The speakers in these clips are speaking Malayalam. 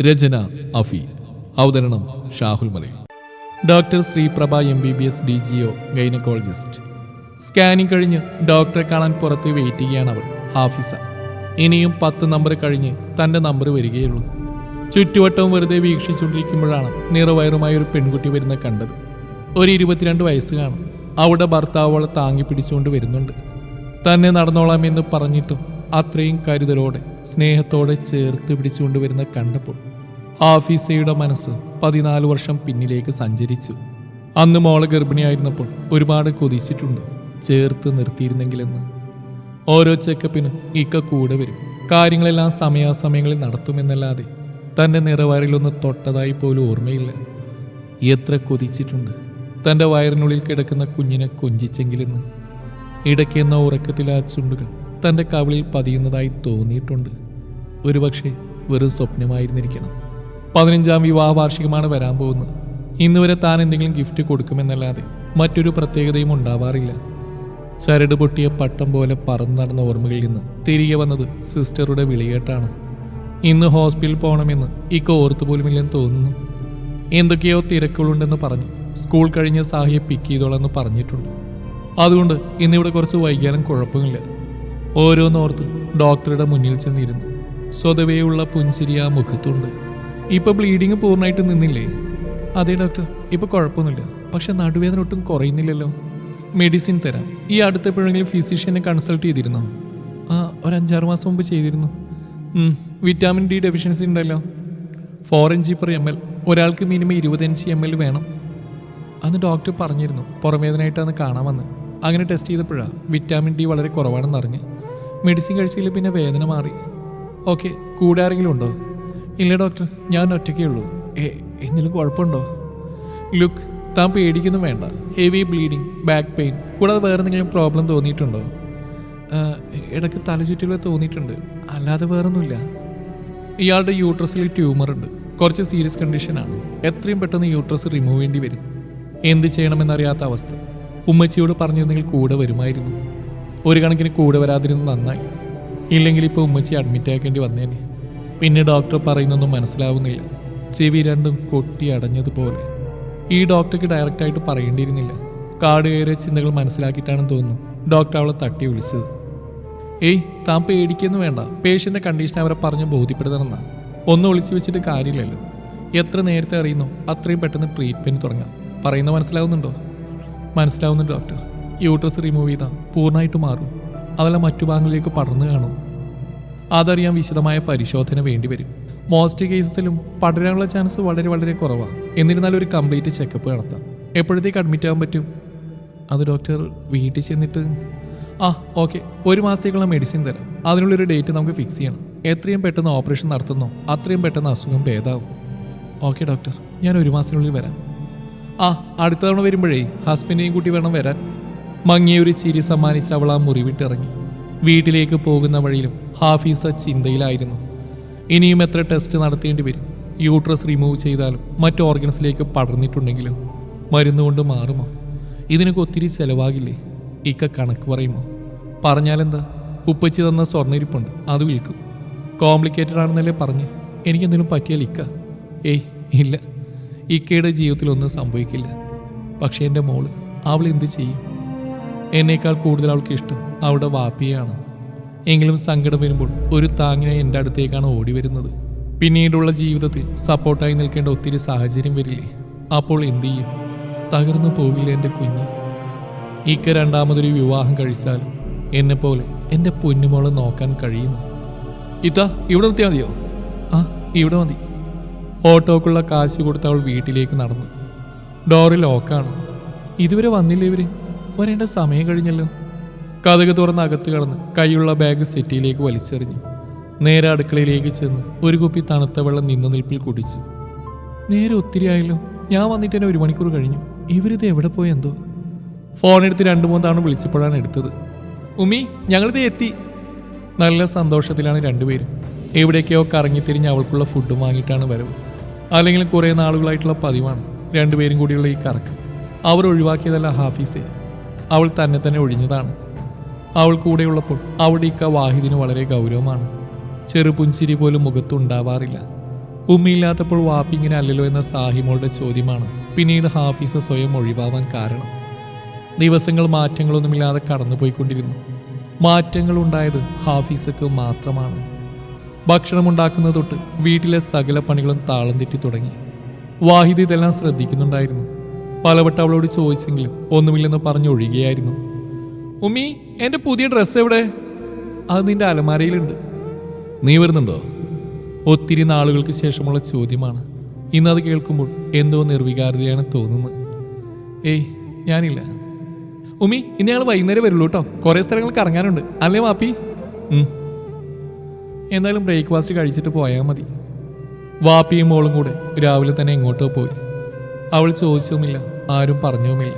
രചന അഫി. അവതരണം Shahul Malayil. Doctor Sreeprabha M B B S D G O gynaecologist. Scanning കഴിഞ്ഞ് ഡോക്ടറെ കാണാൻ പുറത്ത് വെയിറ്റ് ചെയ്യുകയാണ് അവൾ ഹാഫിസ. ഇനിയും പത്ത് നമ്പർ കഴിഞ്ഞ് തന്റെ നമ്പർ വരികയുള്ളൂ. ചുറ്റുവട്ടവും വെറുതെ വീക്ഷിച്ചുകൊണ്ടിരിക്കുമ്പോഴാണ് നിറവയറുമായ ഒരു പെൺകുട്ടി വരുന്ന കണ്ടത്. ഒരു ഇരുപത്തിരണ്ട് വയസ്സ് കാണും അവിടെ ഭർത്താവ് അവളെ താങ്ങി പിടിച്ചുകൊണ്ട് വരുന്നുണ്ട്. തന്നെ നടന്നോളാം എന്ന് പറഞ്ഞിട്ടും അത്രയും കരുതലോടെ സ്നേഹത്തോടെ ചേർത്ത് പിടിച്ചുകൊണ്ട് വരുന്ന കണ്ടപ്പോൾ ആഫീസയുടെ മനസ്സ് പതിനാല് വർഷം പിന്നിലേക്ക് സഞ്ചരിച്ചു. അന്ന് മോൾ ഗർഭിണിയായിരുന്നപ്പോൾ ഒരുപാട് കൊതിച്ചിട്ടുണ്ട്. ചേർത്ത് നിർത്തിയിരുന്നെങ്കിലെന്ന്. ഓരോ ചെക്കപ്പിനും ഇക്ക കൂടെ വരും. കാര്യങ്ങളെല്ലാം സമയാസമയങ്ങളിൽ നടത്തുമെന്നല്ലാതെ തന്റെ നിറവയറിലൊന്ന് തൊട്ടതായി പോലും ഓർമ്മയില്ല. എത്ര കൊതിച്ചിട്ടുണ്ട്. തന്റെ വയറിനുള്ളിൽ കിടക്കുന്ന കുഞ്ഞിനെ കൊഞ്ചിച്ചെങ്കിലെന്ന്. ഇടയ്ക്കെന്ന ഉറക്കത്തിലെ ആ ചുണ്ടുകൾ തന്റെ കവിളിൽ പതിയുന്നതായി തോന്നിയിട്ടുണ്ട്. ഒരുപക്ഷെ വെറും സ്വപ്നമായിരുന്നിരിക്കണം. പതിനഞ്ചാം വിവാഹ വാർഷികമാണ് വരാൻ പോകുന്നത്. ഇന്ന് വരെ താൻ എന്തെങ്കിലും ഗിഫ്റ്റ് കൊടുക്കുമെന്നല്ലാതെ മറ്റൊരു പ്രത്യേകതയും ഉണ്ടാവാറില്ല. ചരട് പൊട്ടിയ പട്ടം പോലെ പറന്നു നടന്ന ഓർമ്മകളിൽ നിന്ന് തിരികെ വന്നത് സിസ്റ്ററുടെ വിളികേട്ടാണ് ഇന്ന് ഹോസ്പിറ്റലിൽ പോകണമെന്ന് ഇക്ക ഓർത്തു പോലുമില്ലെന്ന് തോന്നുന്നു. എന്തൊക്കെയോ തിരക്കുകളുണ്ടെന്ന് പറഞ്ഞു. സ്കൂൾ കഴിഞ്ഞ സാഹിയെ പിക്ക് ചെയ്തോളെന്ന് പറഞ്ഞിട്ടുണ്ട്. അതുകൊണ്ട് ഇന്നിവിടെ കുറച്ച് വൈകാനും കുഴപ്പമില്ല. ഓരോന്നോർത്ത് ഡോക്ടറുടെ മുന്നിൽ ചെന്നിരുന്നു. സ്വതവേയുള്ള പുൻസിരി ആ മുഖത്തുണ്ട്. ഇപ്പൊ ബ്ലീഡിങ് പൂർണമായിട്ട് നിന്നില്ലേ? അതെ ഡോക്ടർ ഇപ്പൊ കുഴപ്പമൊന്നുമില്ല. പക്ഷെ നടുവേദന ഒട്ടും കുറയുന്നില്ലല്ലോ. മെഡിസിൻ തരാം. ഈ അടുത്തെപ്പോഴെങ്കിലും ഫിസിഷ്യനെ കൺസൾട്ട് ചെയ്തിരുന്നോ? ആ ഒരു അഞ്ചാറ് മാസം മുമ്പ് ചെയ്തിരുന്നു. വിറ്റാമിൻ ഡി ഡെഫിഷ്യൻസി ഉണ്ടല്ലോ. Four N G per M L ഒരാൾക്ക് മിനിമം ഇരുപത് എം എൽ വേണം. അന്ന് ഡോക്ടർ പറഞ്ഞിരുന്നു പുറമേദനായിട്ടാണ് കാണാൻ വന്ന്. അങ്ങനെ ടെസ്റ്റ് ചെയ്തപ്പോഴാണ് വിറ്റാമിൻ ഡി വളരെ കുറവാണെന്ന് അറിഞ്ഞ് മെഡിസിൻ കഴിച്ചില്ല പിന്നെ വേദന മാറി. ഓക്കെ കൂടെ ആരെങ്കിലും ഉണ്ടോ? ഇല്ല ഡോക്ടർ ഞാൻ ഒറ്റയ്ക്കേ ഉള്ളൂ. ഏ എന്തെങ്കിലും കുഴപ്പമുണ്ടോ? ലുക്ക് താൻ പേടിക്കുന്നു വേണ്ട. ഹെവി ബ്ലീഡിങ് ബാക്ക് പെയിൻ കൂടാതെ വേറെ എന്തെങ്കിലും പ്രോബ്ലം തോന്നിയിട്ടുണ്ടോ? ഇടയ്ക്ക് തലചുറ്റലുകൾ തോന്നിയിട്ടുണ്ട്. അല്ലാതെ വേറൊന്നുമില്ല. ഇയാളുടെ യൂട്രസിൽ ട്യൂമർ ഉണ്ട്. കുറച്ച് സീരിയസ് കണ്ടീഷനാണ് എത്രയും പെട്ടെന്ന് യൂട്രസ് റിമൂവ് ചെയ്യേണ്ടി വരും. എന്ത് ചെയ്യണമെന്നറിയാത്ത അവസ്ഥ. ഉമ്മച്ചിയോട് പറഞ്ഞിരുന്നെങ്കിൽ കൂടെ വരുമായിരുന്നു. ഒരു കണക്കിന് കൂടെ വരാതിരുന്നത് നന്നായി. ഇല്ലെങ്കിൽ ഇപ്പോൾ ഉമ്മച്ചി അഡ്മിറ്റ് ആക്കേണ്ടി വന്നേനെ. പിന്നെ ഡോക്ടർ പറയുന്നൊന്നും മനസ്സിലാവുന്നില്ല. ചെവി രണ്ടും കൊട്ടി അടഞ്ഞതുപോലെ. ഈ ഡോക്ടർക്ക് ഡയറക്റ്റായിട്ട് പറയേണ്ടിയിരുന്നില്ല. കാട് കയറിയ ചിന്തകൾ മനസ്സിലാക്കിയിട്ടാണെന്ന് തോന്നുന്നു. ഡോക്ടർ അവളെ തട്ടി വിളിച്ചത്. ഏയ് താൻ പേടിക്കുന്നു വേണ്ട. പേഷ്യന്റെ കണ്ടീഷൻ അവരെ പറഞ്ഞ് ബോധ്യപ്പെടുത്തണമെന്നാ. ഒന്ന് ഒളിച്ചു വെച്ചിട്ട് കാര്യമില്ലല്ലോ. എത്ര നേരത്തെ അറിയുന്നു? അത്രയും പെട്ടെന്ന് ട്രീറ്റ്മെന്റ് തുടങ്ങാം. പറയുന്നത് മനസ്സിലാവുന്നുണ്ടോ? മനസ്സിലാവുന്നുണ്ട് ഡോക്ടർ. യൂട്രസ് റിമൂവ് ചെയ്താൽ പൂർണമായിട്ട് മാറും. അതല്ല മറ്റു ഭാഗങ്ങളിലേക്ക് പടർന്നു കാണും. അതറിയാൻ വിശദമായ പരിശോധന വേണ്ടി വരും. മോസ്റ്റ് കേസസിലും പടരാനുള്ള ചാൻസ് വളരെ വളരെ കുറവാണ് എന്നിരുന്നാലും ഒരു കംപ്ലീറ്റ് ചെക്കപ്പ് നടത്താം. എപ്പോഴത്തേക്ക് അഡ്മിറ്റ് ആകാൻ പറ്റും? അത് ഡോക്ടർ വീട്ടിൽ ചെന്നിട്ട് ആ ഓക്കെ ഒരു മാസത്തേക്കുള്ള മെഡിസിൻ തരാം. അതിനുള്ളൊരു ഡേറ്റ് നമുക്ക് ഫിക്സ് ചെയ്യണം. എത്രയും പെട്ടെന്ന് ഓപ്പറേഷൻ നടത്തുന്നോ അത്രയും പെട്ടെന്ന് അസുഖം ഭേദാവും. ഓക്കെ ഡോക്ടർ ഞാൻ ഒരു മാസത്തിനുള്ളിൽ വരാം. ആ അടുത്ത തവണ വരുമ്പോഴേ ഹസ്ബൻഡിനെയും കൂട്ടി വേണം വരാൻ. മങ്ങിയ ഒരു ചിരി സമ്മാനിച്ച് അവൾ ആ മുറി വിട്ടിറങ്ങി. വീട്ടിലേക്ക് പോകുന്ന വഴിയിലും ഹാഫീസ ചിന്തയിലായിരുന്നു. ഇനിയും എത്ര ടെസ്റ്റ് നടത്തേണ്ടി വരും? യൂട്രസ് റിമൂവ് ചെയ്താലും മറ്റ് ഓർഗൻസിലേക്ക് പടർന്നിട്ടുണ്ടെങ്കിലോ? മരുന്നുകൊണ്ട് മാറുമോ? ഇതിനൊക്കെ ഒത്തിരി ചെലവാകില്ലേ? ഇക്ക കണക്ക് പറയുമോ? പറഞ്ഞാലെന്താ? ഉപ്പച്ചി തന്ന സ്വർണിരിപ്പുണ്ട് അത് വിൽക്കും. കോംപ്ലിക്കേറ്റഡ് ആണെന്നല്ലേ പറഞ്ഞ്. എനിക്കെന്തെങ്കിലും പറ്റിയാൽ ഇക്ക. ഏയ് ഇല്ല. ഇക്കയുടെ ജീവിതത്തിലൊന്നും സംഭവിക്കില്ല. പക്ഷേ എന്റെ മോൾ അവൾ എന്ത് ചെയ്യും? എന്നേക്കാൾ കൂടുതൽ അവൾക്ക് ഇഷ്ടം അവളുടെ വാപ്പിയാണ് എങ്കിലും സങ്കടം വരുമ്പോൾ ഒരു താങ്ങിനെ എന്റെ അടുത്തേക്കാണ് ഓടി വരുന്നത്. പിന്നീടുള്ള ജീവിതത്തിൽ സപ്പോർട്ടായി നിൽക്കേണ്ട ഒത്തിരി സാഹചര്യം വരില്ലേ? അപ്പോൾ എന്തു ചെയ്യും? തകർന്നു പോവില്ല എന്റെ കുഞ്ഞ്? ഇക്ക രണ്ടാമതൊരു വിവാഹം കഴിച്ചാലും എന്നെപ്പോലെ എന്റെ പൊന്നുമോളെ നോക്കാൻ കഴിയുന്നു. ഇതാ ഇവിടെ നിർത്തിയാൽ മതിയോ? ആ ഇവിടെ മതി. ഓട്ടോക്കുള്ള കാശ് കൊടുത്ത് അവൾ വീട്ടിലേക്ക് നടന്നു. ഡോറിൽ ലോക്കാണ്. ഇതുവരെ വന്നില്ല ഇവർ? വരേണ്ട സമയം കഴിഞ്ഞല്ലോ. കഥക് തുറന്ന് അകത്ത് കടന്ന് കൈയുള്ള ബാഗ് സെറ്റിയിലേക്ക് വലിച്ചെറിഞ്ഞു. നേരെ അടുക്കളയിലേക്ക് ചെന്ന് ഒരു കുപ്പി തണുത്ത വെള്ളം നിന്ന നിൽപ്പിൽ കുടിച്ചു. നേരെ ഒത്തിരി ആയല്ലോ. ഞാൻ വന്നിട്ട് തന്നെ ഒരു മണിക്കൂർ കഴിഞ്ഞു. ഇവരിത് എവിടെ പോയെന്തോ ഫോൺ എടുത്ത് രണ്ടു മൂന്ന് തവണ വിളിച്ചപ്പോഴാണ് എടുത്തത്. ഉമ്മി ഞങ്ങളിത് എത്തി. നല്ല സന്തോഷത്തിലാണ് രണ്ടുപേരും. എവിടേക്കോ കറങ്ങിത്തിരിഞ്ഞ് അവൾക്കുള്ള ഫുഡും വാങ്ങിയിട്ടാണ് വരവ്. അല്ലെങ്കിൽ കുറേ നാളുകളായിട്ടുള്ള പതിവാണ്. രണ്ടുപേരും കൂടിയുള്ള ഈ കറക്ക്. അവർ ഒഴിവാക്കിയതല്ല ഹാഫീസെ. അവൾ തന്നെ തന്നെ ഒഴിഞ്ഞതാണ്. അവൾ കൂടെയുള്ളപ്പോൾ അവളുടെ ഇക്ക വാഹിദിന് വളരെ ഗൗരവമാണ്. ചെറുപുഞ്ചിരി പോലും മുഖത്തുണ്ടാവാറില്ല ഉമ്മയില്ലാത്തപ്പോൾ വാപ്പി ഇങ്ങനെ അല്ലല്ലോ എന്ന സാഹിമോളുടെ ചോദ്യമാണ് പിന്നീട് ഹാഫീസ സ്വയം ഒഴിവാവാൻ കാരണം. ദിവസങ്ങൾ മാറ്റങ്ങളൊന്നുമില്ലാതെ കടന്നുപോയിക്കൊണ്ടിരുന്നു. മാറ്റങ്ങൾ ഉണ്ടായത് ഹാഫീസക്ക് മാത്രമാണ്. ഭക്ഷണം ഉണ്ടാക്കുന്നത് തൊട്ട് വീട്ടിലെ സകല പണികളും താളം തെറ്റി തുടങ്ങി. വാഹിദ് ഇതെല്ലാം ശ്രദ്ധിക്കുന്നുണ്ടായിരുന്നു. പലവട്ടം അവളോട് ചോദിച്ചെങ്കിലും ഒന്നുമില്ലെന്ന് പറഞ്ഞു ഒഴിയുകയായിരുന്നു ഉമ്മി എന്റെ പുതിയ ഡ്രസ്സ് എവിടെ? അത് നിന്റെ അലമാരയിലുണ്ട്. നീ വരുന്നുണ്ടോ? ഒത്തിരി നാളുകൾക്ക് ശേഷമുള്ള ചോദ്യമാണ്. ഇന്നത് കേൾക്കുമ്പോൾ എന്തോ നിർവികാരതയാണ് തോന്നുന്നത്. ഏയ് ഞാനില്ല. ഉമ്മി ഇന്ന് ഞങ്ങൾ വൈകുന്നേരം വരുള്ളൂ കേട്ടോ കുറേ സ്ഥലങ്ങൾ കറങ്ങാനുണ്ട് അല്ലേ മാപ്പി. എന്തായാലും ബ്രേക്ക്ഫാസ്റ്റ് കഴിച്ചിട്ട് പോയാൽ മതി. വാപ്പിയും മോളും കൂടെ രാവിലെ തന്നെ എങ്ങോട്ടോ പോയി. അവൾ ചോദിച്ചതുമില്ല ആരും പറഞ്ഞതുമില്ല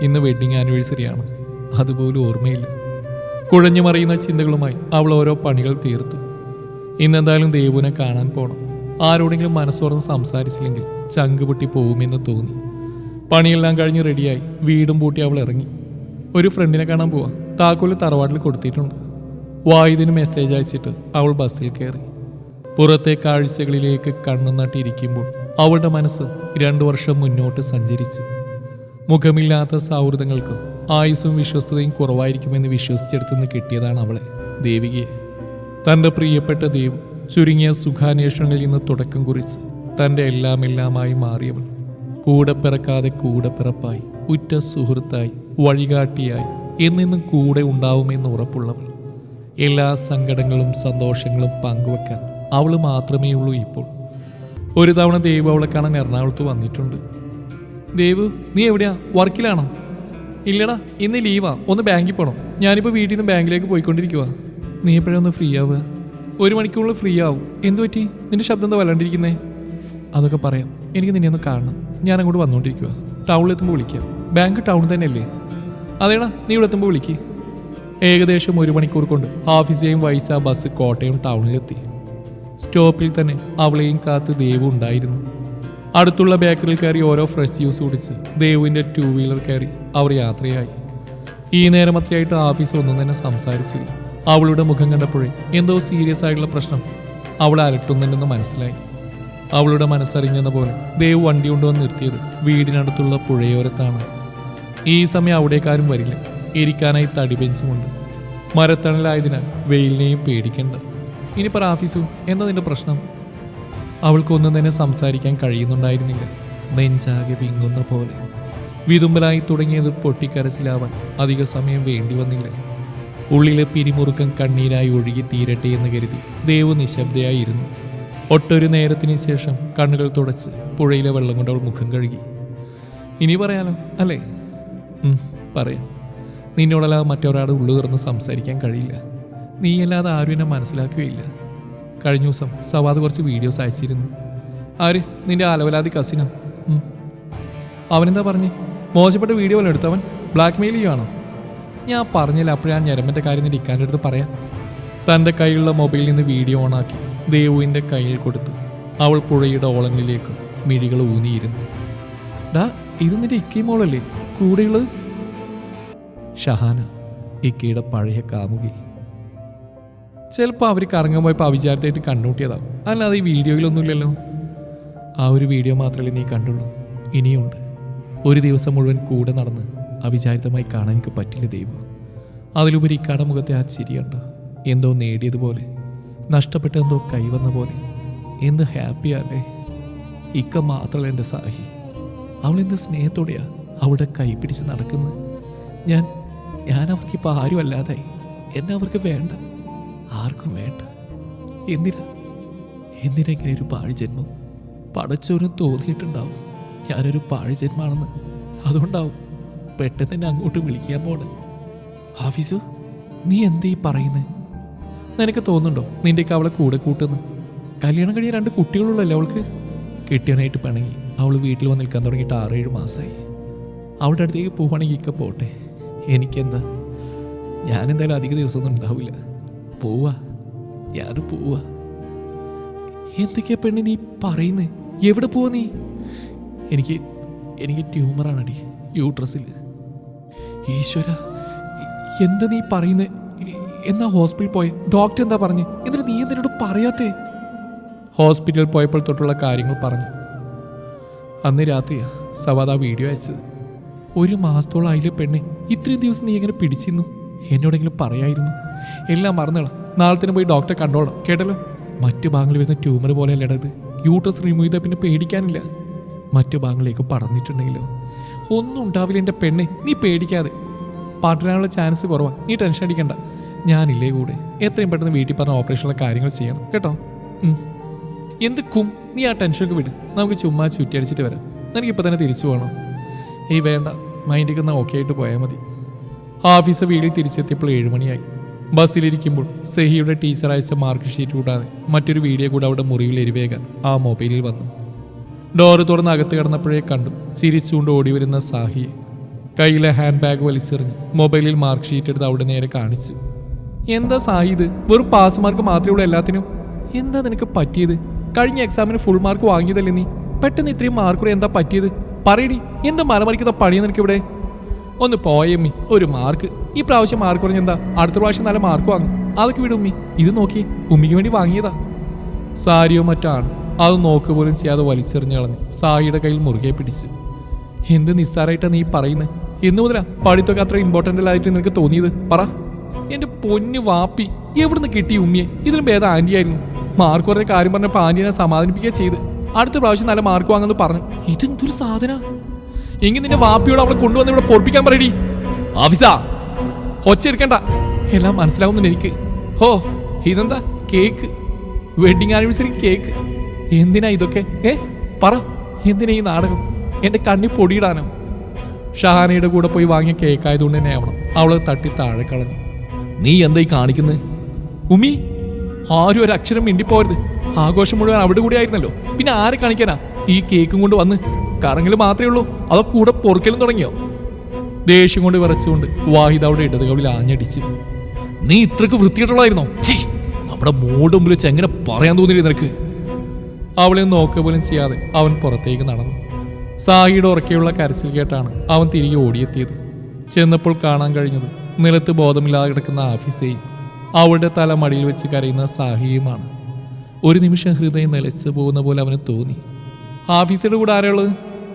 ഇന്ന് വെഡിങ് ആനിവേഴ്സറിയാണ് അതുപോലും ഓർമ്മയില്ല. കുഴഞ്ഞു മറിയുന്ന ചിന്തകളുമായി അവൾ ഓരോ പണികൾ തീർത്തു. ഇന്നെന്തായാലും ദേവുവിനെ കാണാൻ പോണം. ആരോടെങ്കിലും മനസ്സോർന്ന് സംസാരിച്ചില്ലെങ്കിൽ ചങ്ക് പൊട്ടി പോകുമെന്ന് തോന്നി. പണിയെല്ലാം കഴിഞ്ഞ് റെഡിയായി വീടും പൂട്ടി അവൾ ഇറങ്ങി. ഒരു ഫ്രണ്ടിനെ കാണാൻ പോവാ. താക്കോൽ തറവാട്ടിൽ കൊടുത്തിട്ടുണ്ട്. വായുദിന് മെസ്സേജ് അയച്ചിട്ട് അവൾ ബസ്സിൽ കയറി. പുറത്തെ കാഴ്ചകളിലേക്ക് കണ്ണു നട്ടിരിക്കുമ്പോൾ അവളുടെ മനസ്സ് രണ്ടു വർഷം മുന്നോട്ട് സഞ്ചരിച്ചു. മുഖമില്ലാത്ത സൗഹൃദങ്ങൾക്ക് ആയുസ്സും വിശ്വസ്തതയും കുറവായിരിക്കുമെന്ന് വിശ്വസിച്ചെടുത്തുനിന്ന് കിട്ടിയതാണ് അവളെ ദേവികയെ. തന്റെ പ്രിയപ്പെട്ട ദേവ് ചുരുങ്ങിയ സുഖാന്വേഷണങ്ങളിൽ നിന്ന് തുടക്കം കുറിച്ച് തന്റെ എല്ലാം എല്ലാമായി മാറിയവൾ. കൂടെ പിറക്കാതെ കൂടെ പിറപ്പായി ഉറ്റ സുഹൃത്തായി വഴികാട്ടിയായി എന്നെന്നും കൂടെ ഉണ്ടാവുമെന്ന് ഉറപ്പുള്ളവൾ. എല്ലാ സങ്കടങ്ങളും സന്തോഷങ്ങളും പങ്കുവെക്കാൻ അവൾ മാത്രമേ ഉള്ളൂ ഇപ്പോൾ. ഒരു തവണ ദേവ് അവളെ കാണാൻ എറണാകുളത്ത് വന്നിട്ടുണ്ട്. ദേവ് നീ എവിടെയാ? വർക്കിലാണോ? ഇല്ലടാ ഇന്ന് ലീവാ. ഒന്ന് ബാങ്കിൽ പോകണം ഞാനിപ്പോൾ വീട്ടിൽ നിന്ന് ബാങ്കിലേക്ക് പോയിക്കൊണ്ടിരിക്കുക നീ എപ്പോഴാ ഒന്ന് ഫ്രീ ആവുക? ഒരു മണിക്കൂറിൽ ഫ്രീ ആവും. എന്തു പറ്റി? നിന്റെ ശബ്ദം എന്താ വല്ലാണ്ടിരിക്കുന്നേ? അതൊക്കെ പറയാം. എനിക്ക് നിന്നെ ഒന്ന് കാണണം. ഞാൻ അങ്ങോട്ട് വന്നുകൊണ്ടിരിക്കുക ടൗണിലെത്തുമ്പോൾ വിളിക്കാം. ബാങ്ക് ടൗൺ തന്നെയല്ലേ? അതേടാ നീ ഇവിടെ എത്തുമ്പോൾ വിളിക്ക്. ഏകദേശം ഒരു മണിക്കൂർ കൊണ്ട് ഓഫീസേയും വൈസ ബസ് കോട്ടയം ടൗണിലെത്തി. സ്റ്റോപ്പിൽ തന്നെ അവളെയും കാത്ത് ദേവു ഉണ്ടായിരുന്നു. അടുത്തുള്ള ബേക്കറിൽ കയറി ഓരോ ഫ്രഷ് ജ്യൂസ് കുടിച്ച് ദേവുവിന്റെ ടൂ വീലർ കയറി അവർ യാത്രയായി. ഈ നേരം അത്രയായിട്ട് ഓഫീസിൽ ഒന്നും തന്നെ സംസാരിച്ചില്ല. അവളുടെ മുഖം കണ്ടപ്പോഴേ എന്തോ സീരിയസ് ആയിട്ടുള്ള പ്രശ്നം അവളെ അലട്ടുന്നുണ്ടെന്ന് മനസ്സിലായി. അവളുടെ മനസ്സറിഞ്ഞെന്ന പോലെ ദേവ് വണ്ടി കൊണ്ടുവന്ന് നിർത്തിയത് വീടിനടുത്തുള്ള പുഴയോരത്താണ്. ഈ സമയം അവിടേക്കാരും വരില്ല. ഇരിക്കാനായി തടി ബെഞ്ചുമുണ്ട് മരത്തണലായതിനാൽ വെയിലിനെയും പേടിക്കണ്ട. ഇനി പറ ആഫീസു എന്താ നിന്റെ പ്രശ്നം? അവൾക്കൊന്നും തന്നെ സംസാരിക്കാൻ കഴിയുന്നുണ്ടായിരുന്നില്ല. നെഞ്ചാകെ വിങ്ങുന്ന പോലെ. വിതുമ്പലായി തുടങ്ങിയത് പൊട്ടിക്കരച്ചിലാവാൻ അധിക സമയം വേണ്ടി വന്നില്ല. ഉള്ളിലെ പിരിമുറുക്കം കണ്ണീരായി ഒഴുകി തീരട്ടെ എന്ന് കരുതി ദേവ് നിശബ്ദയായിരുന്നു. ഒട്ടൊരു നേരത്തിന് ശേഷം കണ്ണുകൾ തുടച്ച് പുഴയിലെ വെള്ളം കൊണ്ട് അവൾ മുഖം കഴുകി. ഇനി പറയാലോ അല്ലേ? പറയാം. നിന്നോടല്ലാതെ മറ്റൊരാളുടെ ഉള്ളു തുറന്ന് സംസാരിക്കാൻ കഴിയില്ല. നീയല്ലാതെ ആരും എന്നെ മനസ്സിലാക്കുകയില്ല. കഴിഞ്ഞ ദിവസം സവാദ് കുറച്ച് വീഡിയോസ് അയച്ചിരുന്നു. ആര്? നിന്റെ ആലവലാതി കസിനോ? അവനെന്താ പറഞ്ഞു? മോശപ്പെട്ട വീഡിയോ വല്ല എടുത്തവൻ ബ്ലാക്ക് മെയിൽ ചെയ്യുവാണോ? ഞാൻ പറഞ്ഞില്ല അപ്പോഴാ ഞരമ്പന്റെ കാര്യം നിന്റെ ഇക്കാന്റെ അടുത്ത് പറയാം തന്റെ കയ്യിലുള്ള മൊബൈലിൽ നിന്ന് വീഡിയോ ഓണാക്കി ദേവുവിന്റെ കയ്യിൽ കൊടുത്തു. അവൾ പുഴയുടെ ഓളങ്ങളിലേക്ക് മിഴികൾ ഊന്നിയിരുന്നു. ഡാ ഇത് നിന്റെ ഇക്കയും മോളല്ലേ? കൂടെയുള്ളത്? ഷഹാന ഇക്കയുടെ പഴയ കാമുകി. ചിലപ്പോൾ അവർ കറങ്ങാൻ പോയപ്പോൾ അവിചാരത്തായിട്ട് കണ്ടുമുട്ടിയതാവും അല്ലാതെ ഈ വീഡിയോയിലൊന്നുമില്ലല്ലോ. ആ ഒരു വീഡിയോ മാത്രമല്ലേ നീ കണ്ടുള്ളൂ. ഇനിയുണ്ട് ഒരു ദിവസം മുഴുവൻ കൂടെ നടന്ന് അവിചാരിതമായി കാണാൻ എനിക്ക് പറ്റില്ല ദൈവം. അതിലുപരി കടമുഖത്തെ മുഖത്തെ ആ ചിരിയുണ്ട് എന്തോ നേടിയതുപോലെ. നഷ്ടപ്പെട്ട എന്തോ കൈവന്ന പോലെ. എന്ത് ഹാപ്പിയല്ലേ ഇക്ക മാത്രമല്ല എന്റെ സാഹി. അവളെന്ത് സ്നേഹത്തോടെയാ അവളുടെ കൈ പിടിച്ച് നടക്കുന്നത്. ഞാൻ ഞാൻ അവർക്കിപ്പോൾ ആരും അല്ലാതായി എന്നെ അവർക്ക് വേണ്ട. ആർക്കും വേണ്ട. എന്തിനാ? എന്തിനാ ഇങ്ങനെ ഒരു പാഴ്ജന്മം? പടച്ചോരും തോന്നിയിട്ടുണ്ടാവും. ഞാനൊരു പാഴ്ജന്മാണെന്ന്. അതുകൊണ്ടാവും പെട്ടെന്ന് തന്നെ അങ്ങോട്ട് വിളിക്കാൻ പോണേ. ഹാഫിസു നീ എന്തേ പറയുന്നത് നിനക്ക് തോന്നുന്നുണ്ടോ നിന്റെയൊക്കെ അവളെ കൂടെ കൂട്ടുന്നു? കല്യാണം കഴിഞ്ഞ രണ്ട് കുട്ടികളുള്ളല്ലേ അവൾക്ക്? കെട്ടിയവനായിട്ട് പിണങ്ങി. അവൾ വീട്ടിൽ വന്ന് നിൽക്കാൻ തുടങ്ങിയിട്ട് ആറേഴ് മാസമായി അവളുടെ അടുത്തേക്ക് പോവുകയാണെങ്കിൽ ഇക്ക പോട്ടെ. എനിക്കെന്താ? ഞാനെന്തായാലും അധിക ദിവസമൊന്നും ഉണ്ടാവില്ല. പോവാ? ഞാനും പോവാ. എന്തൊക്കെയാ പെണ്ണി നീ പറയുന്നേ? എവിടെ പോവാ നീ? എനിക്ക് എനിക്ക് ട്യൂമറാണടി യൂട്രസിൽ ഈശ്വര എന്താ നീ പറയുന്നേ? എന്നാ ഹോസ്പിറ്റലിൽ പോയ? ഡോക്ടർ എന്താ പറഞ്ഞു? എന്നിട്ട് നീ എന്തിനോട് പറയാത്തേ? ഹോസ്പിറ്റലിൽ പോയപ്പോൾ തൊട്ടുള്ള കാര്യങ്ങൾ പറഞ്ഞു. അന്ന് രാത്രി സവാദ വീഡിയോ അയച്ചത്. ഒരു മാസത്തോളം ആയില്ലേ പെണ്ണെ ഇത്രയും ദിവസം നീ എങ്ങനെ പിടിച്ചിരുന്നു? എന്നോടെങ്കിലും പറയായിരുന്നു. എല്ലാം മറന്നോളാം നാളെ തന്നെ പോയി ഡോക്ടറെ കണ്ടോളാം. കേട്ടല്ലോ? മറ്റു ഭാഗങ്ങളിൽ വരുന്ന ട്യൂമർ പോലെയല്ല ഇടത്. യൂട്രസ് റിമൂവ് ചെയ്താൽ പിന്നെ പേടിക്കാനില്ല. മറ്റു ഭാഗങ്ങളിലേക്ക് പടർന്നിട്ടുണ്ടെങ്കിലോ? ഒന്നും ഉണ്ടാവില്ല എന്റെ പെണ്ണെ. നീ പേടിക്കാതെ. പടരാനുള്ള ചാൻസ് കുറവാണ് നീ ടെൻഷൻ അടിക്കണ്ട. ഞാനില്ലേ കൂടെ. എത്രയും പെട്ടെന്ന് വീട്ടിൽ പറഞ്ഞ ഓപ്പറേഷനുള്ള കാര്യങ്ങൾ ചെയ്യണം. കേട്ടോ? ഉം. എന്ത് കും നീ ആ ടെൻഷനൊക്കെ വിട്. നമുക്ക് ചുമ്മാ ചുറ്റി അടിച്ചിട്ട് വരാം. എനിക്കിപ്പോൾ തന്നെ തിരിച്ചു പോകണം. ഈ വേണ്ട. മൈൻഡിൽ എന്നാൽ ഓക്കെ ആയിട്ട് പോയാൽ മതി. ഓഫീസ് വീട്ടിൽ തിരിച്ചെത്തിയപ്പോൾ ഏഴുമണിയായി ബസ്സിലിരിക്കുമ്പോൾ സെഹിയുടെ ടീച്ചർ അയച്ച മാർക്ക് ഷീറ്റ് കൂടാതെ മറ്റൊരു വീഡിയോ കൂടെ അവിടെ മുറിയിൽ എരിവേകാൻ ആ മൊബൈലിൽ വന്നു. ഡോറ് തുറന്ന് അകത്ത് കിടന്നപ്പോഴേ കണ്ടു ചിരിച്ചുകൊണ്ട് ഓടി വരുന്ന സാഹിയെ. കയ്യിലെ ഹാൻഡ് ബാഗ് വലിച്ചെറിഞ്ഞ് മൊബൈലിൽ മാർക്ക് ഷീറ്റ് എടുത്ത് അവിടെ നേരെ കാണിച്ചു. എന്താ സാഹി ഇത്? വെറും പാസ് മാർക്ക് മാത്രമേ ഉള്ളൂ എല്ലാത്തിനും. എന്താ നിനക്ക് പറ്റിയത്? കഴിഞ്ഞ എക്സാമിന് ഫുൾ മാർക്ക് വാങ്ങിയതല്ലേ നീ? പെട്ടെന്ന് ഇത്രയും മാർക്കുകൾ എന്താ പറ്റിയത്? പറയടി എന്താ മലമറിക്കുന്ന പണി നിനക്ക് ഇവിടെ ഒന്ന് പോയമ്മി ഒരു മാർക്ക് ഈ പ്രാവശ്യം മാർക്ക് കുറഞ്ഞ എന്താ അടുത്ത പ്രാവശ്യം നല്ല മാർക്ക് വാങ്ങും. അതൊക്കെ വിടും ഉമ്മി. ഇത് നോക്കി. ഉമ്മിക്ക് വേണ്ടി വാങ്ങിയതാ. സാരിയോ മറ്റാണ്. അത് നോക്ക് പോലും ചെയ്യാതെ വലിച്ചെറിഞ്ഞ് കളഞ്ഞ് സായിയുടെ കയ്യിൽ മുറുകെ പിടിച്ചു. എന്ത് നിസ്സാരായിട്ടാ നീ പറയുന്നത് എന്ന് മുതലാ പഠിത്തൊക്കെ അത്ര ഇമ്പോർട്ടന്റ് അല്ലായിട്ട് നിനക്ക് തോന്നിയത്? പറ. എന്റെ പൊന്നു വാപ്പി എവിടുന്ന് കിട്ടി ഉമ്മിയെ? ഇതിലും ഭേദം ആയിരുന്നു മാർക്ക് കുറഞ്ഞ കാര്യം പറഞ്ഞപ്പോൾ ആന്റിനെ സമാധാനിപ്പിക്കുക ചെയ്ത്. അടുത്ത പ്രാവശ്യം നല്ല മാർക്ക് വാങ്ങുന്നു പറഞ്ഞു. ഇതെന്തൊരു സാധന? എങ്കിൽ നിന്റെ വാപ്പിയോട് അവളെ കൊണ്ടുവന്ന് ഇവിടെ പൊറപ്പിക്കാൻ പറയടി. ഓഫീസാ ഒച്ച എടുക്കണ്ട എല്ലാം മനസ്സിലാവുന്നുണ്ട് എനിക്ക്. ഹോ ഇതെന്താ? കേക്ക്. വെഡിങ് ആനിവേഴ്സറി കേക്ക് എന്തിനാ ഇതൊക്കെ? ഏ പറ. എന്തിനാ ഈ നാടകം? എന്റെ കണ്ണി പൊടിയിടാനോ? ഷഹാനയുടെ കൂടെ പോയി വാങ്ങിയ കേക്ക് ആയതുകൊണ്ട് തന്നെ ആവണം. അവൾ തട്ടി താഴെ കളഞ്ഞു. നീ എന്തായി കാണിക്കുന്നത് ഉമി ആരും ഒരു അക്ഷരം മിണ്ടിപ്പോരുത്. ആഘോഷം മുഴുവൻ അവിടെ കൂടി ആയിരുന്നല്ലോ. പിന്നെ ആരെ കാണിക്കാനാ? ഈ കേക്കും കൊണ്ട് വന്ന് കറങ്ങൽ മാത്രമേ ഉള്ളൂ? അതോ കൂടെ പൊറുക്കലും തുടങ്ങിയോ? ദേഷ്യം കൊണ്ട് വിറച്ചുകൊണ്ട് വാഹിദ് അവിടെ ഇടതുകവിൽ ആഞ്ഞടിച്ച്. നീ ഇത്രക്ക് വൃത്തിയായിട്ടുള്ളായിരുന്നോ ഛീ, നമ്മുടെ മോളുടെ മുമ്പിൽ വെച്ച് എങ്ങനെ പറയാൻ തോന്നിയില്ല നിനക്ക്? അവളെ നോക്കുക പോലും ചെയ്യാതെ അവൻ പുറത്തേക്ക് നടന്നു. സാഹിയുടെ ഉറക്കെയുള്ള കരച്ചിൽ കേട്ടാണ് അവൻ തിരികെ ഓടിയെത്തിയത്. ചെന്നപ്പോൾ കാണാൻ കഴിഞ്ഞത് നിലത്ത് ബോധമില്ലാതെ കിടക്കുന്ന ആഫീസയും അവളുടെ തല മടിയിൽ വെച്ച് കരയുന്ന സാഹിയുമാണ്. ഒരു നിമിഷം ഹൃദയം നിലച്ചു പോകുന്ന പോലെ അവന് തോന്നി. ആഫീസിന്റെ കൂടെ ആരാൾ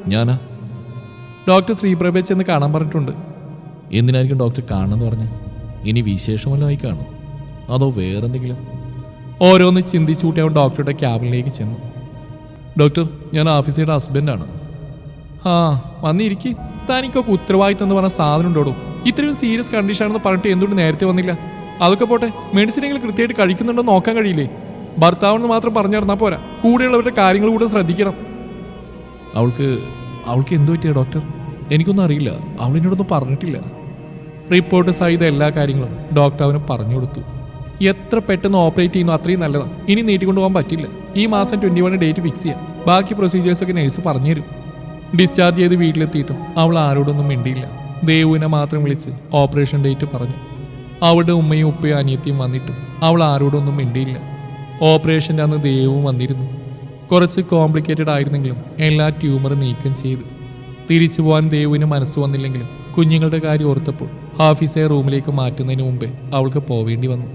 ഞാനാ. ഡോക്ടർ ശ്രീപ്രഭയെ ചെന്ന് കാണാൻ പറഞ്ഞിട്ടുണ്ട്. എന്തിനായിരിക്കും ഡോക്ടർ കാണുന്നു പറഞ്ഞു? ഇനി വിശേഷമല്ലായി കാണും അതോ വേറെന്തെങ്കിലും? ഓരോന്ന് ചിന്തിച്ചുകൂട്ടി അവൻ ഡോക്ടറുടെ ക്യാബിനിലേക്ക് ചെന്നു. ഡോക്ടർ ഞാൻ ഓഫീസറുടെ ഹസ്ബൻഡാണ്. ആ വന്നിരിക്കെ. തനിക്കൊക്കെ ഉത്തരവാദിത്തം എന്ന് പറഞ്ഞ സാധനം ഉണ്ടോടും? ഇത്രയും സീരിയസ് കണ്ടീഷൻ ആണെന്ന് പറഞ്ഞിട്ട് എന്തുകൊണ്ട് നേരത്തെ വന്നില്ല? അതൊക്കെ പോട്ടെ മെഡിസിൻ എങ്കിലും കൃത്യമായിട്ട് കഴിക്കുന്നുണ്ടോ നോക്കാൻ കഴിയില്ലേ? ഭർത്താവെന്ന് മാത്രം പറഞ്ഞു നടന്നാൽ പോരാ. കൂടെയുള്ളവരുടെ കാര്യങ്ങൾ കൂടെ ശ്രദ്ധിക്കണം. അവൾക്ക് അവൾക്ക് എന്തു പറ്റിയ ഡോക്ടർ? എനിക്കൊന്നും അറിയില്ല. അവളിനോടൊന്നും പറഞ്ഞിട്ടില്ല. റിപ്പോർട്ട് സഹിത എല്ലാ കാര്യങ്ങളും ഡോക്ടർ അവന് പറഞ്ഞു കൊടുത്തു. എത്ര പെട്ടെന്ന് ഓപ്പറേറ്റ് ചെയ്യുന്നു അത്രയും നല്ലതാണ്. ഇനി നീട്ടിക്കൊണ്ടു പോകാൻ പറ്റില്ല. ഈ മാസം ട്വന്റി വൺ ഡേറ്റ് ഫിക്സ് ചെയ്യാം. ബാക്കി പ്രൊസീജിയേഴ്സൊക്കെ നഴ്സ് പറഞ്ഞുതരും ഡിസ്ചാർജ് ചെയ്ത് വീട്ടിലെത്തിയിട്ടും അവൾ ആരോടൊന്നും മിണ്ടിയില്ല. ദേവുവിനെ മാത്രം വിളിച്ച് ഓപ്പറേഷൻ ഡേറ്റ് പറഞ്ഞു. അവളുടെ ഉമ്മയും ഉപ്പയും അനിയത്തിയും വന്നിട്ടും അവൾ ആരോടൊന്നും മിണ്ടിയില്ല. ഓപ്പറേഷന്റെ അന്ന് ദേവും വന്നിരുന്നു. കുറച്ച് കോംപ്ലിക്കേറ്റഡ് ആയിരുന്നെങ്കിലും എല്ലാ ട്യൂമറും നീക്കം ചെയ്തു. തിരിച്ചു പോകാൻ ദേവുവിന് മനസ്സ് വന്നില്ലെങ്കിലും കുഞ്ഞുങ്ങളുടെ കാര്യം ഓർത്തപ്പോൾ ഹാഫീസെ റൂമിലേക്ക് മാറ്റുന്നതിന് മുമ്പേ അവൾക്ക് പോവേണ്ടി വന്നു.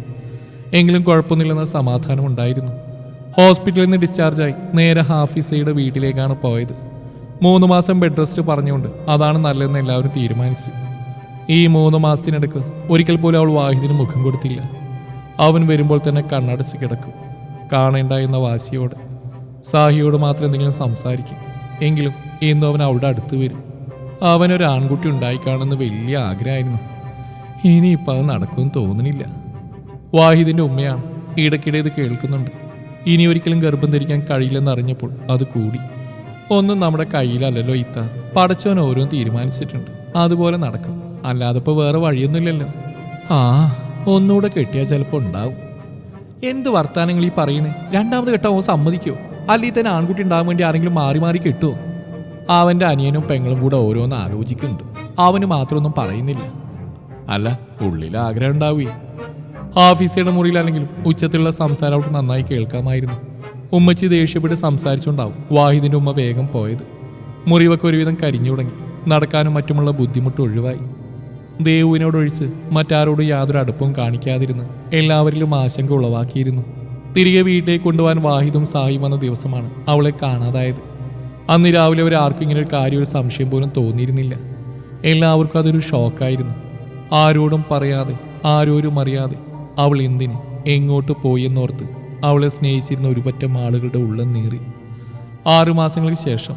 എങ്കിലും കുഴപ്പമൊന്നുമില്ലെന്ന സമാധാനം ഉണ്ടായിരുന്നു. ഹോസ്പിറ്റലിൽ നിന്ന് ഡിസ്ചാർജായി നേരെ ഹാഫീസയുടെ വീട്ടിലേക്കാണ് പോയത്. മൂന്ന് മാസം ബെഡ് റെസ്റ്റ് പറഞ്ഞുകൊണ്ട് അതാണ് നല്ലതെന്ന് എല്ലാവരും തീരുമാനിച്ചു. ഈ മൂന്ന് മാസത്തിനിടക്ക് ഒരിക്കൽ പോലും അവൾ വാഹിദിന് മുഖം കൊടുത്തില്ല. അവൻ വരുമ്പോൾ തന്നെ കണ്ണടച്ച് കിടക്കും. കാണേണ്ട എന്ന വാശിയോടെ സാഹിയോട് മാത്രം എന്തെങ്കിലും സംസാരിക്കും. എങ്കിലും ഇന്നും അവൻ അവളുടെ അടുത്ത് വരും. അവനൊരു ആൺകുട്ടി ഉണ്ടായിക്കാണെന്ന് വലിയ ആഗ്രഹമായിരുന്നു. ഇനിയിപ്പോൾ അത് നടക്കുമെന്ന് തോന്നുന്നില്ല വാഹിദിന്റെ ഉമ്മയാണ് ഇടയ്ക്കിടെ ഇത് കേൾക്കുന്നുണ്ട്. ഇനി ഒരിക്കലും ഗർഭം ധരിക്കാൻ കഴിയില്ലെന്ന് അറിഞ്ഞപ്പോൾ അത് കൂടി. ഒന്നും നമ്മുടെ കയ്യിലല്ലല്ലോ ഇത്ത. പടച്ചവൻ ഓരോ തീരുമാനിച്ചിട്ടുണ്ട്. അതുപോലെ നടക്കും. അല്ലാതെ ഇപ്പോൾ വേറെ വഴിയൊന്നുമില്ലല്ലോ. ആ ഒന്നുകൂടെ കെട്ടിയാൽ ചിലപ്പോൾ ഉണ്ടാവും. എന്ത് വർത്താനങ്ങൾ ഈ പറയണേ? രണ്ടാമത് കെട്ടാൻ സമ്മതിക്കുമോ സമ്മതിക്കോ? അല്ലെങ്കിൽ തന്നെ ആൺകുട്ടി ഉണ്ടാകാൻ വേണ്ടി ആരെങ്കിലും മാറി മാറി കിട്ടുമോ അവന്റെ അനിയനും പെങ്ങളും കൂടെ ഓരോന്ന് ആലോചിക്കുന്നുണ്ട്. അവന് മാത്രമൊന്നും പറയുന്നില്ല. അല്ല ഉള്ളിൽ ആഗ്രഹം ഉണ്ടാവുകയെ ഓഫീസയുടെ മുറിയിലാണെങ്കിലും ഉച്ചത്തിലുള്ള സംസാരം അവർക്ക് നന്നായി കേൾക്കാമായിരുന്നു. ഉമ്മച്ചി ദേഷ്യപ്പെട്ട് സംസാരിച്ചുണ്ടാവും വാഹിദിന്റെ ഉമ്മ വേഗം പോയത്. മുറിവൊക്കെ ഒരുവിധം കരിഞ്ഞു തുടങ്ങി. നടക്കാനും മറ്റുമുള്ള ബുദ്ധിമുട്ട് ഒഴിവായി. ദേവുവിനോടൊഴിച്ച് മറ്റാരോടും യാതൊരു അടുപ്പവും കാണിക്കാതിരുന്ന് എല്ലാവരിലും ആശങ്ക ഉളവാക്കിയിരുന്നു. തിരികെ വീട്ടിലേക്ക് കൊണ്ടുപോകാൻ വാഹിദും സാഹിബ് വന്ന ദിവസമാണ് അവളെ കാണാതായത്. അന്ന് രാവിലെ അവർ ആർക്കും ഇങ്ങനെ ഒരു കാര്യം ഒരു സംശയം പോലും തോന്നിയിരുന്നില്ല. എല്ലാവർക്കും അതൊരു ഷോക്കായിരുന്നു. ആരോടും പറയാതെ ആരോരും അറിയാതെ അവൾ എന്തിന് എങ്ങോട്ട് പോയി എന്നോർത്ത് അവളെ സ്നേഹിച്ചിരുന്ന ഒരുപറ്റം ആളുകളുടെ ഉള്ളം നീറി. ആറുമാസങ്ങൾക്ക് ശേഷം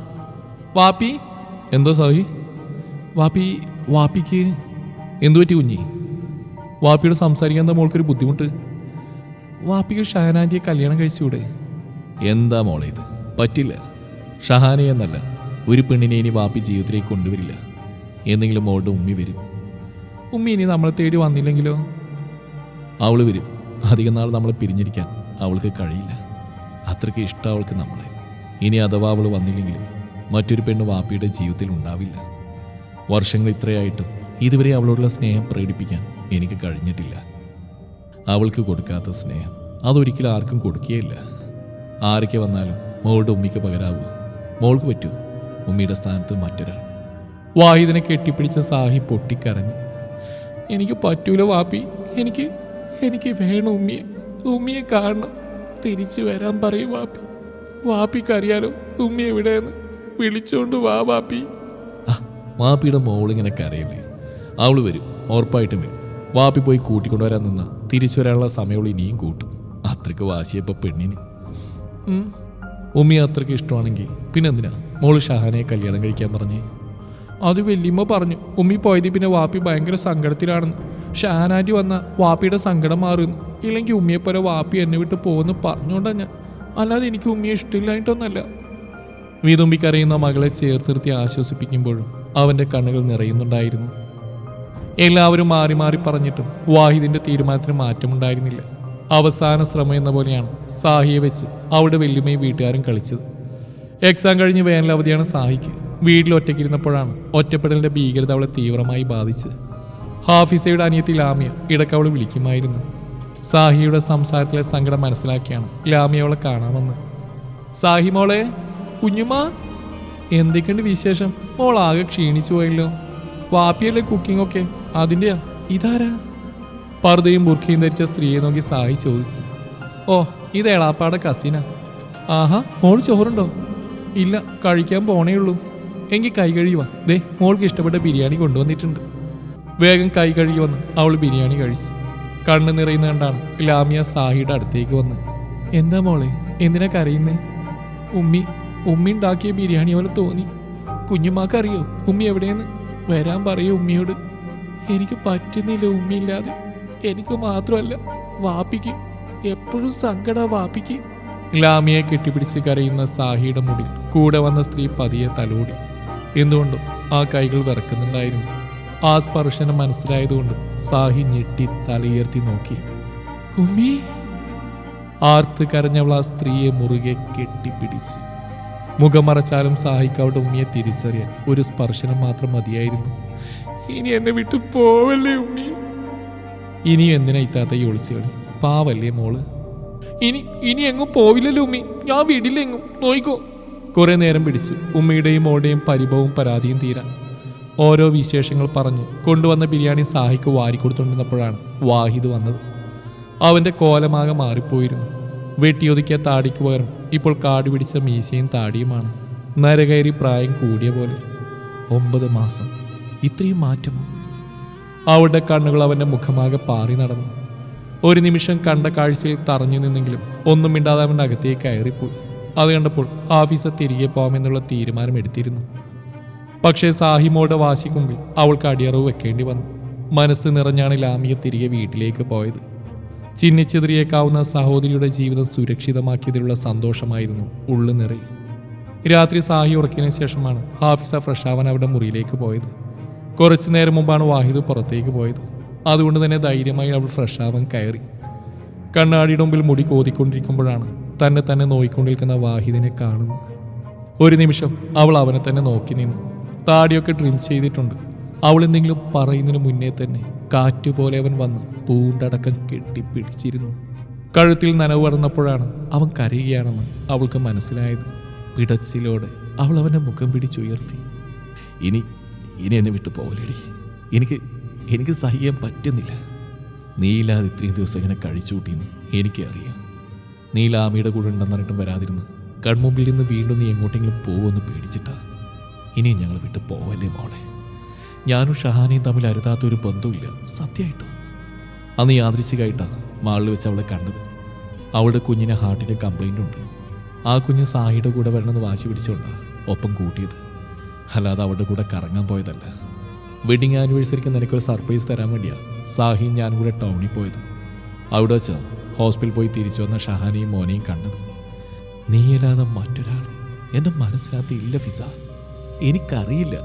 വാപ്പി എന്തോ സാഹി? വാപ്പി വാപ്പിക്ക് എന്തു പറ്റി കുഞ്ഞി? വാപ്പിയോട് സംസാരിക്കാൻ എന്താ മോൾക്കൊരു ബുദ്ധിമുട്ട്? വാപ്പിക്ക് ഷഹനാന്റിയെ കല്യാണം കഴിച്ചുകൂടെ? എന്താ മോളെ ഇത്? പറ്റില്ല. ഷഹാനെ എന്നല്ല ഒരു പെണ്ണിനെ ഇനി വാപ്പി ജീവിതത്തിലേക്ക് കൊണ്ടുവരില്ല. എന്തെങ്കിലും മോളുടെ ഉമ്മി വരും. ഉമ്മി ഇനി നമ്മളെ തേടി വന്നില്ലെങ്കിലോ? അവൾ വരും. അധികം നാൾ നമ്മളെ പിരിഞ്ഞിരിക്കാൻ അവൾക്ക് കഴിയില്ല. അത്രയ്ക്ക് ഇഷ്ടം അവൾക്ക് നമ്മളെ. ഇനി അഥവാ അവൾ വന്നില്ലെങ്കിലും മറ്റൊരു പെണ്ണ് വാപ്പിയുടെ ജീവിതത്തിൽ ഉണ്ടാവില്ല. വർഷങ്ങൾ ഇത്രയായിട്ടും ഇതുവരെ അവളോടുള്ള സ്നേഹം പ്രകടിപ്പിക്കാൻ എനിക്ക് കഴിഞ്ഞിട്ടില്ല. അവൾക്ക് കൊടുക്കാത്ത സ്നേഹം. അതൊരിക്കലും ആർക്കും കൊടുക്കുകയില്ല. ആരൊക്കെ വന്നാലും മോളുടെ ഉമ്മിക്ക് പകരാവൂ. മോൾക്ക് പറ്റൂ. ഉമ്മിയുടെ സ്ഥാനത്ത് മറ്റൊരാൾ. വാഹിദിനെ കെട്ടിപ്പിടിച്ച സാഹി പൊട്ടിക്കരഞ്ഞു. എനിക്ക് പറ്റൂല വാപ്പി. എനിക്ക് എനിക്ക് വേണം ഉമ്മിയെ. ഉമ്മിയെ കാണണം. തിരിച്ചു വരാൻ പറയും വാപ്പി. വാപ്പിക്കറിയാലോ ഉമ്മി എവിടെയെന്ന്. വിളിച്ചോണ്ട് വാ വാപ്പി. വാപ്പിയുടെ മോളിങ്ങനെ കരയില്ലേ അവൾ വരും. ഉറപ്പായിട്ടും വരും. വാപ്പി പോയി കൂട്ടിക്കൊണ്ടുവരാൻ നിന്ന തിരിച്ചു വരാനുള്ള സമയമുള്ള ഇനിയും കൂട്ടും. അത്രയ്ക്ക് വാശിയപ്പോ പെണ്ണിന്. ഉമ്മി അത്രയ്ക്ക് ഇഷ്ടമാണെങ്കിൽ പിന്നെന്തിനാ? മോൾ ഷഹാനെ കല്യാണം കഴിക്കാൻ പറഞ്ഞേ. അത് വല്യമ്മ പറഞ്ഞു. ഉമ്മി പോയതിൽ പിന്നെ വാപ്പി ഭയങ്കര സങ്കടത്തിലാണെന്ന്. ഷഹാനാറ്റി വന്ന വാപ്പിയുടെ സങ്കടം മാറുന്നു ഇല്ലെങ്കിൽ ഉമ്മിയെപ്പോലെ വാപ്പി എന്നെ വിട്ട് പോകുന്നു പറഞ്ഞോണ്ടാ ഞാൻ. അല്ലാതെ എനിക്ക് ഉമ്മിയെ ഇഷ്ടമില്ലായിട്ടൊന്നല്ല വീതുമ്പിക്കറിയുന്ന മകളെ ചേർത്ത് നിർത്തി ആശ്വസിപ്പിക്കുമ്പോഴും അവന്റെ കണ്ണുകൾ നിറയുന്നുണ്ടായിരുന്നു. എല്ലാവരും മാറി മാറി പറഞ്ഞിട്ടും വാഹിദിന്റെ തീരുമാനത്തിന് മാറ്റമുണ്ടായിരുന്നില്ല. അവസാന ശ്രമം എന്ന പോലെയാണ് സാഹിയെ വെച്ച് അവിടെ വെല്ലുമേ വീട്ടുകാരും കളിച്ചത്. എക്സാം കഴിഞ്ഞ് വേനലവധിയാണ് സാഹിക്ക്. വീട്ടിൽ ഒറ്റയ്ക്കിരുന്നപ്പോഴാണ് ഒറ്റപ്പെടലിന്റെ ഭീകരത അവളെ തീവ്രമായി ബാധിച്ചത്. ഹാഫിസയുടെ അനിയത്തി ലാമിയ ഇടയ്ക്ക് അവൾ വിളിക്കുമായിരുന്നു. സാഹിയുടെ സംസാരത്തിലെ സങ്കടം മനസ്സിലാക്കിയാണ് ലാമിയ അവളെ കാണാമെന്ന്. സാഹി മോളെ കുഞ്ഞുമാ എന്തൊക്കെയുണ്ട് വിശേഷം? മോൾ ആകെ ക്ഷീണിച്ചു പോയല്ലോ. വാപ്പിയല്ലേ കുക്കിംഗ് ഒക്കെ? അതിന്റെയാ ഇതാരാ? പർദ്ദയും ബുർഖയും ധരിച്ച സ്ത്രീയെ നോക്കി സാഹി ചോദിച്ചു. ഓ ഇത് എളാപ്പാടെ കസീന ആഹാ മോൾ ചോറുണ്ടോ? ഇല്ല കഴിക്കാൻ പോണേ ഉള്ളൂ. എങ്കിൽ കൈ കഴുകി ദേ മോൾക്ക് ഇഷ്ടപ്പെട്ട ബിരിയാണി കൊണ്ടുവന്നിട്ടുണ്ട്. വേഗം കൈ കഴുകി വന്ന് അവൾ ബിരിയാണി കഴിച്ചു. കണ്ണ് നിറയുന്ന കണ്ടാണ് ലാമിയ സാഹിയുടെ അടുത്തേക്ക് വന്ന്. എന്താ മോളെ എന്തിനാ കരയുന്നേ? ഉമ്മി ഉമ്മി ഉണ്ടാക്കിയ ബിരിയാണി പോലെ തോന്നി. കുഞ്ഞുമാക്കറിയോ? ഉമ്മി എവിടെയെന്ന്? വരാൻ പറയൂ ഉമ്മിയോട്. എനിക്ക് പറ്റുന്നില്ല ഉമ്മയില്ലാതെ എനിക്ക് മാത്രമല്ല വാപ്പിക്ക് എപ്പോഴും സങ്കട വാപ്പിക്ക്. ലാമിയെ കെട്ടിപ്പിടിച്ച് കരയുന്ന സാഹിയുടെ മുടി കൂടെ വന്ന സ്ത്രീ പതിയെ തലോടി. എന്തുകൊണ്ടും ആ കൈകൾ വിറക്കുന്നുണ്ടായിരുന്നു. ആ സ്പർശനം മനസ്സിലായതുകൊണ്ട് സാഹി ഞെട്ടി തലയുയർത്തി നോക്കി. ഉമ്മി. ആർത്ത് കരഞ്ഞവൾ ആ സ്ത്രീയെ മുറുകെ കെട്ടിപ്പിടിച്ചു. മുഖം മറച്ചാലും സാഹിക്ക് അവളുടെ ഉമ്മിയെ തിരിച്ചറിയാൻ ഒരു സ്പർശനം മാത്രം മതിയായിരുന്നു. ഇനി എന്നെ വിട്ടു പോവല്ലേ ഉമ്മി ഇനിയും എന്തിനാ ഇത്താത്ത ഈ ഒളിച്ചുകളി പാവല്ലേ മോൾ? ഇനി ഇനി എങ്ങും പോവില്ലല്ലോ ഉമ്മി ഞാൻ വീടില്ല എങ്ങും നോയിക്കോ. കുറെ നേരം പിടിച്ചു. ഉമ്മയുടെയും മോളുടെയും പരിഭവവും പരാതിയും തീരാൻ. ഓരോ വിശേഷങ്ങൾ പറഞ്ഞ് കൊണ്ടുവന്ന ബിരിയാണി സാഹിക്ക് വാരിക്കൊടുത്തുകൊണ്ടിരുന്നപ്പോഴാണ് വാഹിദ് വന്നത്. അവന്റെ കോലമാകെ മാറിപ്പോയിരുന്നു. വെട്ടിയൊതുക്കിയ താടിക്ക് പകരം ഇപ്പോൾ കാടി പിടിച്ച മീശയും താടിയുമാണ്. നരകയറി പ്രായം കൂടിയ പോലെ. ഒമ്പത് മാസം. ഇത്രയും മാറ്റമോ അവളുടെ കണ്ണുകൾ അവന്റെ മുഖമാകെ പാറി നടന്നു. ഒരു നിമിഷം കണ്ട കാഴ്ചയിൽ തറഞ്ഞു നിന്നെങ്കിലും ഒന്നും മിണ്ടാതെ അവന്റെ അകത്തേക്ക് കയറിപ്പോയി. അത് കണ്ടപ്പോൾ ആഫീസർ തിരികെ പോകാമെന്നുള്ള തീരുമാനം എടുത്തിരുന്നു. പക്ഷേ സാഹിമോടെ വാശിക്ക് മുമ്പിൽ അവൾക്ക് അടിയറവ് വെക്കേണ്ടി വന്നു. മനസ്സ് നിറഞ്ഞാണ് ലാമിയ തിരികെ വീട്ടിലേക്ക് പോയത്. ചിന്നിച്ചെതിരിയേക്കാവുന്ന സഹോദരിയുടെ ജീവിതം സുരക്ഷിതമാക്കിയതിലുള്ള സന്തോഷമായിരുന്നു ഉള്ളു നിറയെ രാത്രി സാഹി ഉറക്കിയതിനു ശേഷമാണ് ഹാഫിസ ഫ്രഷ് ആവാൻ അവരുടെ മുറിയിലേക്ക് പോയത്. കുറച്ചു നേരം മുമ്പാണ് വാഹിദ് പുറത്തേക്ക് പോയത്. അതുകൊണ്ട് തന്നെ ധൈര്യമായി അവൾ ഫ്രഷ് ആവാൻ കയറി. കണ്ണാടിയുടെ മുമ്പിൽ മുടി കോതിക്കൊണ്ടിരിക്കുമ്പോഴാണ് തന്നെ തന്നെ നോയിക്കൊണ്ടിരിക്കുന്ന വാഹിദിനെ കാണുന്നത്. ഒരു നിമിഷം അവൾ അവനെ തന്നെ നോക്കി നിന്നു. താടിയൊക്കെ ട്രിം ചെയ്തിട്ടുണ്ട്. അവൾ എന്തെങ്കിലും പറയുന്നതിന് മുന്നേ തന്നെ കാറ്റുപോലെ അവൻ വന്ന് പൂണ്ടടക്കം കെട്ടിപ്പിടിച്ചിരുന്നു. കഴുത്തിൽ നനവ് പടർന്നപ്പോഴാണ് അവൻ കരയുകയാണെന്ന് അവൾക്ക് മനസ്സിലായത്. പിടച്ചിലോടെ അവൾ അവന്റെ മുഖം പിടിച്ചുയർത്തി. ഇനി ഇനി എന്നെ വിട്ടു പോകലടി എനിക്ക് എനിക്ക് സഹിക്കാൻ പറ്റുന്നില്ല. നീയില്ലാതെ ഇത്രയും ദിവസം ഇങ്ങനെ കഴിച്ചു കൂട്ടിയെന്ന് എനിക്കറിയാം നീ ലാമിയുടെ കൂടെ ഉണ്ടെന്നറിഞ്ഞിട്ടും വരാതിരുന്ന് കൺമുമ്പിൽ നിന്ന് വീണ്ടും നീ എങ്ങോട്ടെങ്കിലും പോകുമെന്ന് പേടിച്ചിട്ടാ. ഇനിയും ഞങ്ങൾ വിട്ടു പോവല്ലേ മോളെ. ഞാനും ഷഹാനയും തമ്മിൽ അരുതാത്തൊരു ബന്ധമില്ല സത്യമായിട്ടും. അന്ന് യാദൃച്ഛികമായിട്ടാ മാളിൽ വെച്ച് അവളെ കണ്ടത്. അവളുടെ കുഞ്ഞിന് ഹാർട്ടിന്റെ കംപ്ലൈന്റ് ഉണ്ട്. ആ കുഞ്ഞ് സായിയുടെ കൂടെ വരണമെന്ന് വാശി പിടിച്ചുകൊണ്ടാണ് ഒപ്പം കൂട്ടിയത്. അല്ലാതെ അവളുടെ കൂടെ കറങ്ങാൻ പോയതല്ല. വെഡിങ് ആനിവേഴ്സറിക്ക് നിനക്കൊരു സർപ്രൈസ് തരാൻ വേണ്ടിയാ സാഹിയും ഞാനും കൂടെ ടൗണിൽ പോയത്. അവിടെ വെച്ച് ഹോസ്പിറ്റൽ പോയി തിരിച്ചു വന്ന ഷഹാനെയും മോനെയും കണ്ടത്. നീയല്ലാതെ മറ്റൊരാൾ? എന്റെ മനസ്സിനകത്ത് ഇല്ല ഫിസ. എനിക്കറിയില്ല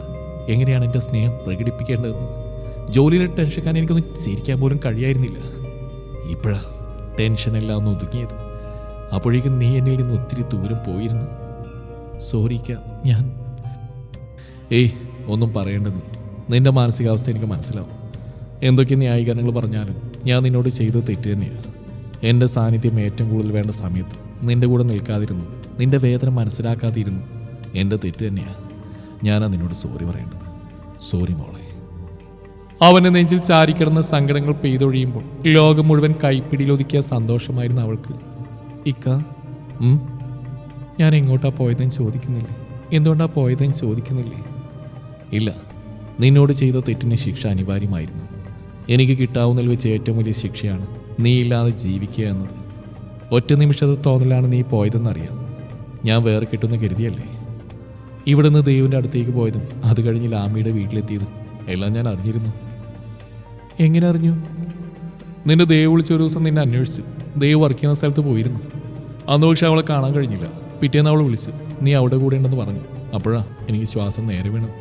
എങ്ങനെയാണ് എന്റെ സ്നേഹം പ്രകടിപ്പിക്കേണ്ടതെന്ന്. ജോലിയിലെ ടെൻഷൻ കാരണം എനിക്കൊന്നും ചിരിക്കാൻ പോലും കഴിയായിരുന്നില്ല. ഇപ്പോഴാ ടെൻഷനെല്ലാം ഒന്ന് ഒതുങ്ങിയത്. അപ്പോഴേക്കും നീ എന്നിൽ നിന്ന് ഒത്തിരി ദൂരം പോയിരുന്നു. സോറിക്ക ഞാൻ ഏയ് ഒന്നും പറയേണ്ട നിന്റെ മാനസികാവസ്ഥ എനിക്ക് മനസ്സിലാവും. എന്തൊക്കെ ന്യായീകരണങ്ങൾ പറഞ്ഞാലും ഞാൻ നിന്നോട് ചെയ്ത തെറ്റ് തന്നെയാണ് എന്റെ സാന്നിധ്യം ഏറ്റവും കൂടുതൽ വേണ്ട സമയത്ത് നിന്റെ കൂടെ നിൽക്കാതിരുന്നു നിന്റെ വേദന മനസ്സിലാക്കാതിരുന്നു എന്റെ തെറ്റ് തന്നെയാണ് ഞാനാ നിന്നോട് സോറി പറയേണ്ടത്. സോറി മോളെ. അവന്റെ നെഞ്ചിൽ ചാരിക്കിടന്ന സങ്കടങ്ങൾ പെയ്തൊഴിയുമ്പോൾ ലോകം മുഴുവൻ കൈപ്പിടിയിലൊതുക്കിയ സന്തോഷമായിരുന്നു അവൾക്ക്. ഇക്ക? ഞാൻ എങ്ങോട്ടാ പോയതെന്ന് ചോദിക്കുന്നില്ലേ? എന്തുകൊണ്ടാണ് പോയതെന്ന് ചോദിക്കുന്നില്ലേ? ഇല്ല നിന്നോട് ചെയ്ത തെറ്റിന് ശിക്ഷ അനിവാര്യമായിരുന്നു. എനിക്ക് കിട്ടാവുന്നതിൽ വെച്ച് ഏറ്റവും വലിയ ശിക്ഷയാണ് നീ ഇല്ലാതെ ജീവിക്കുക എന്നത്. ഒറ്റ നിമിഷത്തെ തോന്നലാണ് നീ പോയതെന്നറിയാം. ഞാൻ വേറെ കിട്ടുന്ന കരുതിയല്ലേ? ഇവിടുന്ന് ദേവിന്റെ അടുത്തേക്ക് പോയതും അത് കഴിഞ്ഞ് ലാമിയുടെ വീട്ടിലെത്തിയതും എല്ലാം ഞാൻ അറിഞ്ഞിരുന്നു. എങ്ങനെ അറിഞ്ഞു? നിന്റെ ദേവ് വിളിച്ച ഒരു ദിവസം നിന്നെ അന്വേഷിച്ചു. ദേവ് വർക്ക് ചെയ്യുന്ന സ്ഥലത്ത് പോയിരുന്നു. അന്ന് പക്ഷെ അവളെ കാണാൻ കഴിഞ്ഞില്ല. പിറ്റേന്ന് അവൾ വിളിച്ചു. നീ അവിടെ കൂടെ ഉണ്ടെന്ന് പറഞ്ഞു. അപ്പോഴാ എനിക്ക് ശ്വാസം നേരെ വീണത്.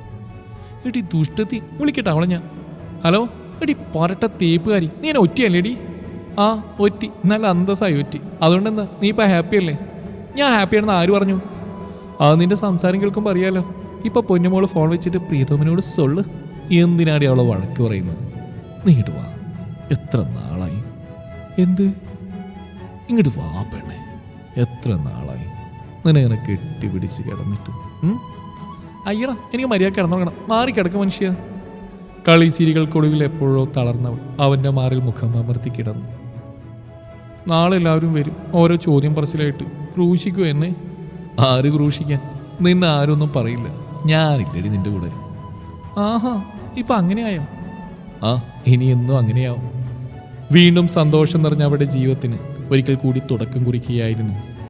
എടി ദുഷ്ടത്തി വിളിക്കട്ടെ അവളെ ഞാൻ. ഹലോ എടി പൊരട്ട തേപ്പുകാരി നീ എന്നെ ഒറ്റയല്ലേടി? ആ ഒറ്റി. നല്ല അന്തസ്സായി ഒറ്റി. അതുകൊണ്ട് എന്താ നീ ഇപ്പം ഹാപ്പി അല്ലേ? ഞാൻ ഹാപ്പിയാണെന്ന് ആര് പറഞ്ഞു? അത് നിന്റെ സംസാരം കേൾക്കുമ്പോൾ അറിയാലോ. ഇപ്പം പൊന്നുമോൾ ഫോൺ വെച്ചിട്ട് പ്രീതോമിനോട് സൊള്ളു. എന്തിനാടി അവളെ വഴക്ക് പറയുന്നത്? നീ ഇങ്ങോട്ട് വാ. എത്ര നാളായി? എന്ത്? ഇങ്ങോട്ട് വാ പെണ്ണെ. എത്ര നാളായി? നിന്നെ ഇങ്ങനെ കെട്ടിപ്പിടിച്ച് കിടന്നിട്ട്? അയ്യടാ എനിക്ക് മര്യാദ കിടന്നുറങ്ങണം മാറി കിടക്കും മനുഷ്യ. കളി ചിരികൾക്കൊടുവിൽ എപ്പോഴോ തളർന്നവൾ. അവന്റെ മാറിൽ മുഖം അമർത്തി കിടന്നു. നാളെ എല്ലാവരും വരും. ഓരോ ചോദ്യം പറച്ചിലായിട്ട്. ക്രൂശിക്കൂ എന്നെ. ആര് ക്രൂശിക്കാൻ? നിന്നെ ആരൊന്നും പറയില്ല. ഞാനില്ലടി നിന്റെ കൂടെ. ആഹാ ഇപ്പൊ അങ്ങനെയായോ? ആ ഇനി എന്നും അങ്ങനെയാവും. വീണ്ടും സന്തോഷം നിറഞ്ഞ അവരുടെ ജീവിതത്തിന് ഒരിക്കൽ കൂടി തുടക്കം കുറിക്കുകയായിരുന്നു.